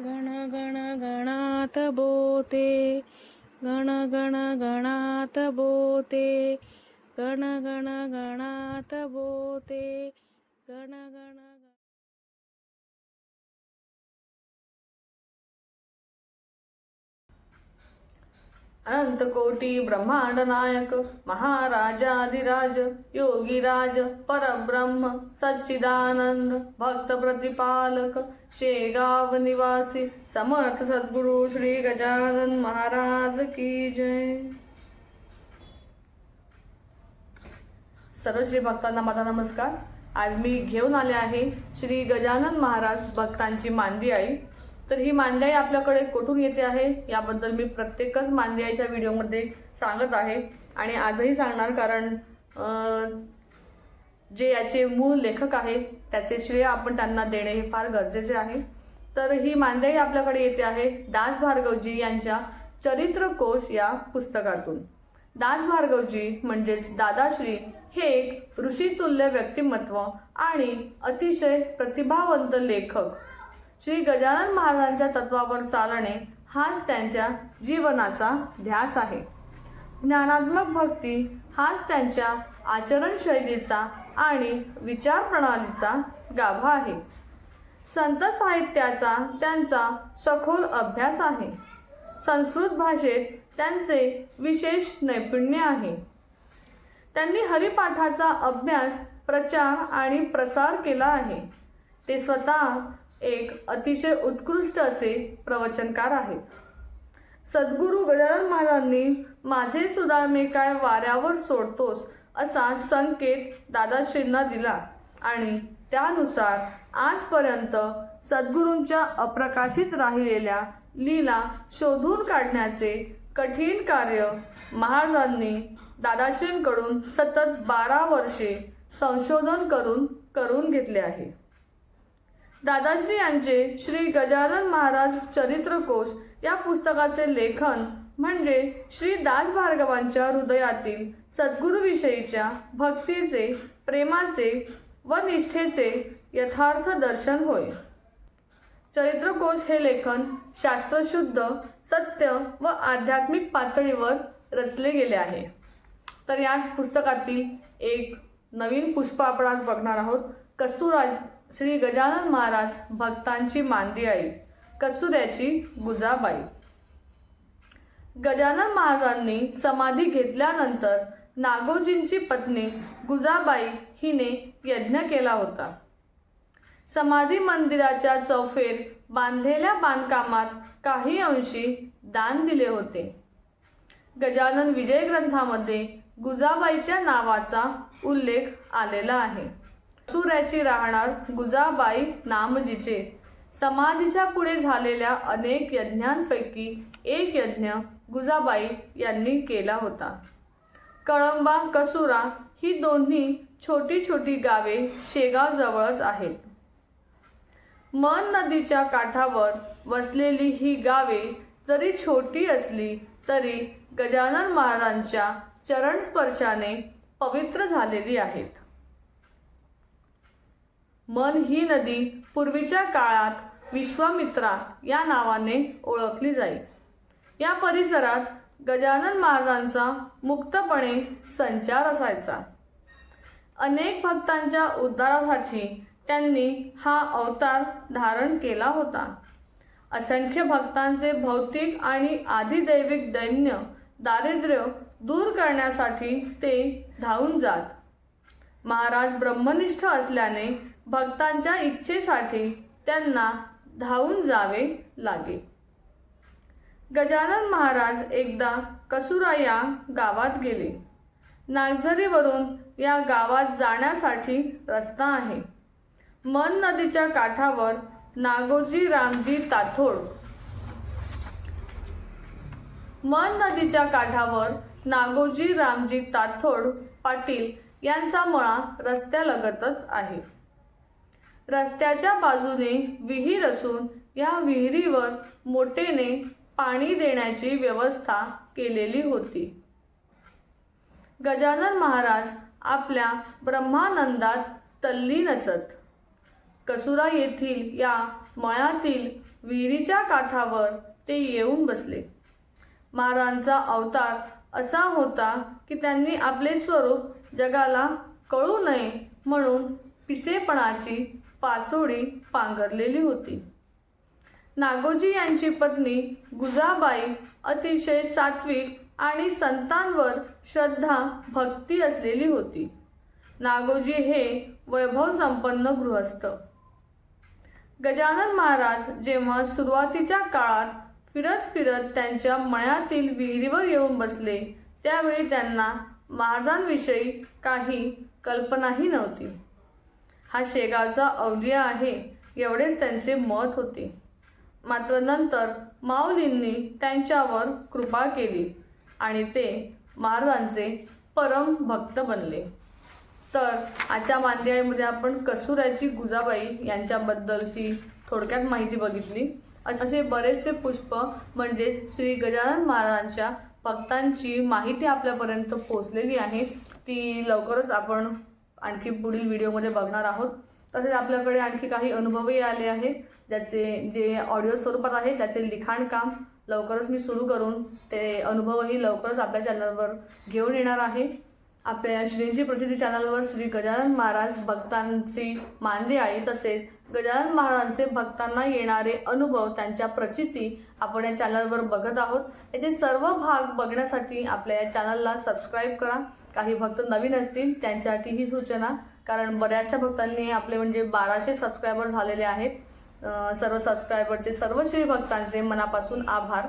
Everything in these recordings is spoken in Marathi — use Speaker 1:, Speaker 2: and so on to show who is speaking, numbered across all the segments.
Speaker 1: गण गण गणात बोते. गण गण गणात बोते. गण गण गणात बोते. गण गण गण
Speaker 2: अनंत कोटी ब्रह्मांड नायक महाराजाधिराज योगीराज परब्रह्म सच्चिदानंद भक्त प्रतिपालक शेगाव निवासी समर्थ सद्गुरु श्री गजानन महाराज की जय. सर्व श्री भक्तांना माझा नमस्कार. आज मी घेऊन आले आहे श्री गजानन महाराज भक्तांची मांदी आई. तर ही मांदियाई आपल्याकडे कुठून येते आहे? याबद्दल मी प्रत्येकच मांदियाईच्या व्हिडिओमध्ये सांगत आहे. आणि आजही सांगणार कारण जे याचे मूळ लेखक आहे त्याचे श्रेय आपण त्यांना देणे हे फार गरजेचे आहे. तर ही मांदियाई आपल्याकडे येते आहे दास भार्गवजी यांच्या चरित्रकोश या पुस्तकातून. दास भार्गवजी म्हणजेच दादाश्री हे एक ऋषितुल्य व्यक्तिमत्व आणि अतिशय प्रतिभावंत लेखक. श्री गजानन महाराजांच्या तत्वावर चालणे हाच त्यांच्या जीवनाचा ध्यास आहे. ज्ञानात्मक भक्ती हाच त्यांच्या आचरणशैलीचा आणि विचारप्रणालीचा गाभा आहे. संत साहित्याचा त्यांचा सखोल अभ्यास आहे. संस्कृत भाषेत त्यांचे विशेष नैपुण्य आहे. त्यांनी हरिपाठाचा अभ्यास प्रचार आणि प्रसार केला आहे. ते स्वतः एक अतिशय उत्कृष्ट असे प्रवचनकार आहेत. सद्गुरू गजानन महाराजांनी माझे सुधारणे काय वाऱ्यावर सोडतोस? असा संकेत दादाश्रींना दिला. आणि त्यानुसार आजपर्यंत सद्गुरूंच्या अप्रकाशित राहिलेल्या लीला शोधून काढण्याचे कठीण कार्य महाराजांनी दादाश्रींकडून सतत बारा वर्षे संशोधन करून करून घेतले आहे. दादाश्री यांचे श्री गजानन महाराज चरित्रकोश या पुस्तकाचे लेखन म्हणजे श्री दास भार्गवांच्या हृदयातील सद्गुरूविषयीच्या भक्तीचे प्रेमाचे व निष्ठेचे यथार्थ दर्शन होय. चरित्रकोश हे लेखन शास्त्रशुद्ध सत्य व आध्यात्मिक पातळीवर रचले गेले आहे. तर याच पुस्तकातील एक नवीन पुष्प आपण आज बघणार आहोत. कसुराज श्री गजानन महाराज भक्तांची मांदी आई कसुऱ्याची गुजाबाई गजानन महाराजांनी समाधी घेतल्यानंतर नागोजींची पत्नी गुजाबाई हिने यज्ञ केला होता. समाधी मंदिराच्या चौफेर बांधलेल्या बांधकामात काही अंशी दान दिले होते. गजानन विजय ग्रंथामध्ये गुजाबाईच्या नावाचा उल्लेख आलेला आहे. सूर्याची राहणार गुजाबाई नामजीचे समाधीच्या पुढे झालेल्या अनेक यज्ञांपैकी एक यज्ञ गुजाबाई यांनी केला होता. कळंबा कसुरा ही दोन्ही छोटी छोटी गावे शेगाव जवळच आहेत. मन नदीच्या काठावर वसलेली ही गावे जरी छोटी असली तरी गजानन महाराजांच्या चरणस्पर्शाने पवित्र झालेली आहेत. मन ही नदी पूर्वीच्या काळात विश्वामित्रा या नावाने ओळखली जाई. या परिसरात गजानन महाराजांचा मुक्तपणे संचार असायचा. अनेक भक्तांच्या उद्धारासाठी त्यांनी हा अवतार धारण केला होता. असंख्य भक्तांचे भौतिक आणि आधिदैविक दैन्य दारिद्र्य दूर करण्यासाठी ते धावून जात. महाराज ब्रह्मनिष्ठ असल्याने भक्तांच्या इच्छेसाठी त्यांना धावून जावे लागे. गजानन महाराज एकदा कसुरा या गावात गेले. नागझरीवरून या गावात जाण्यासाठी रस्ता आहे. मन नदीच्या काठावर नागोजी रामजी ताथोड मन नदीच्या काठावर नागोजी रामजी ताथोड पाटील यांचा मळा रस्त्यालगतच आहे. रस्त्याच्या बाजूने विहीर असून या विहिरीवर मोठेने पाणी देण्याची व्यवस्था केलेली होती. गजानन महाराज आपल्या ब्रह्मानंदात तल्लीन असत कसुरा येथील या मळ्यातील विहिरीच्या काठावर ते येऊन बसले. महाराजांचा अवतार असा होता की त्यांनी आपले स्वरूप जगाला कळू नये म्हणून पिसेपणाची पासोडी पांघरलेली होती. नागोजी यांची पत्नी गुजाबाई अतिशय सात्विक आणि संतांवर श्रद्धा भक्ती असलेली होती. नागोजी हे वैभव संपन्न गृहस्थ. गजानन महाराज जेव्हा सुरुवातीच्या काळात फिरत फिरत त्यांच्या मळ्यातील विहिरीवर येऊन बसले त्यावेळी त्यांना महाराजांविषयी काही कल्पनाही नव्हती. हा शेगावचा अवलिया आहे एवढेच त्यांचे मत होते. मात्र नंतर माऊलींनी त्यांच्यावर कृपा केली आणि ते महाराजांचे परम भक्त बनले. तर आजच्या मांदियामध्ये आपण कसुराची गुजाबाई यांच्याबद्दलची थोडक्यात माहिती बघितली. असे बरेचसे पुष्प म्हणजेच श्री गजानन महाराजांच्या भक्तांची माहिती आपल्यापर्यंत पोचलेली आहे. ती लवकरच आपण आणखी पुढील व्हिडिओमध्ये बघणार आहोत. तसेच आपल्याकडे आणखी काही अनुभवही आले आहेत. ज्याचे जे ऑडिओ स्वरूपात आहे त्याचे लिखाण काम लवकरच मी सुरू करून ते अनुभवही लवकरच आपल्या चॅनलवर घेऊन येणार आहे. आपल्या श्रींची प्रसिद्धी चॅनलवर श्री गजानन महाराज भक्तांची मांदी आई तसेच गजानन महाराजांचे भक्तांना येणारे अनुभव त्यांच्या प्रचिती आपण या चॅनलवर बघत आहोत. याचे सर्व भाग बघण्यासाठी आपल्या या चॅनलला सबस्क्राईब करा. काही भक्त नवीन असतील त्यांच्यासाठी ही सूचना. कारण बऱ्याचशा भक्तांनी आपले म्हणजे बाराशे सबस्क्रायबर झालेले आहेत. सर्व सबस्क्रायबरचे सर्व श्री भक्तांचे मनापासून आभार.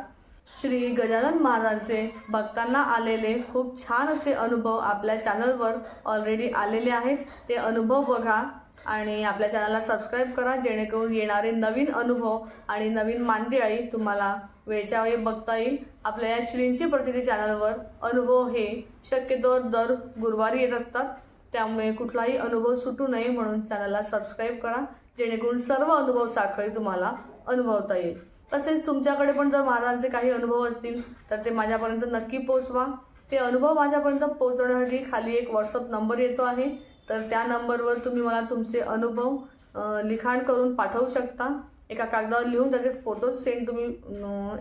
Speaker 2: श्री गजानन महाराजांचे भक्तांना आलेले खूप छान असे अनुभव आपल्या चॅनलवर ऑलरेडी आलेले आहेत. ते अनुभव बघा. आणि आपल्या चॅनलला सबस्क्राईब करा जेणेकरून येणारे नवीन अनुभव आणि नवीन मांदियाळी तुम्हाला वेळच्या वेळी बघता येईल. आपल्या या श्रींची प्रतिनिधी चॅनलवर अनुभव हे शक्यतो दर गुरुवारी येत असतात. त्यामुळे कुठलाही अनुभव सुटू नये म्हणून चॅनलला सबस्क्राईब करा जेणेकरून सर्व अनुभव साखळी तुम्हाला अनुभवता येईल. तसेच तुमच्याकडे पण जर महाराजांचे काही अनुभव असतील तर ते माझ्यापर्यंत नक्की पोचवा. ते अनुभव माझ्यापर्यंत पोहोचवण्यासाठी खाली एक व्हॉट्सअप नंबर येतो आहे. तर त्या नंबरवर तुम्ही मला तुमचे अनुभव लिखाण करून पाठवू शकता. एका कागदावर लिहून त्याचे फोटोज सेंड तुम्ही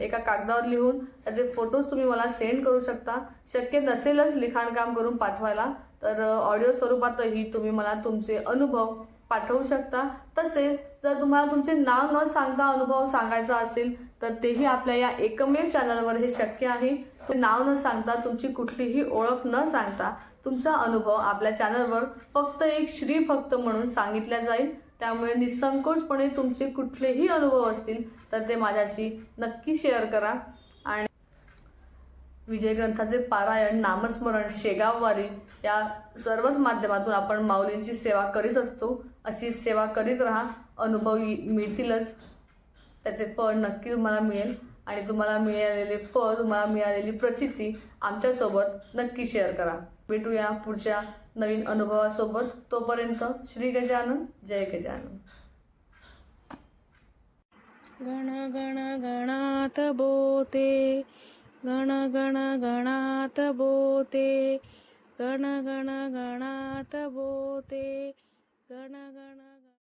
Speaker 2: एका कागदावर लिहून त्याचे फोटोज तुम्ही मला सेंड करू शकता. शक्य नसेलच लिखाणकाम करून पाठवायला तर ऑडिओ स्वरूपातही तुम्ही मला तुमचे अनुभव पाठवू शकता. तसेच जर तुम्हाला तुमचे नाव न सांगता अनुभव सांगायचा असेल तर तेही आपल्या या एकमेव चॅनलवर हे शक्य आहे. नाव न सांगता तुमची कुठलीही ओळख न सांगता तुमचा अनुभव आपल्या चॅनलवर फक्त एक श्रीभक्त म्हणून सांगितला जाईल. त्यामुळे निसंकोचपणे तुमचे कुठलेही अनुभव असतील तर ते माझ्याशी नक्की शेअर करा. आणि विजय ग्रंथाचे पारायण नामस्मरण शेगाववारी या सर्वच माध्यमातून आपण माऊलींची सेवा करीत असतो. अशी सेवा करीत राहा. अनुभव मिळतीलच. त्याचे फळ नक्की तुम्हाला मिळेल. आणि तुम्हाला मिळालेले फळ तुम्हाला मिळालेली प्रचिती आमच्यासोबत नक्की शेअर करा. भेटूया पुढच्या नवीन अनुभवासोबत. तोपर्यंत श्री गजानन जय गजानन.
Speaker 1: गण गण गणात बोते गण गण गणात बोते गण गण गणात बोते गण गण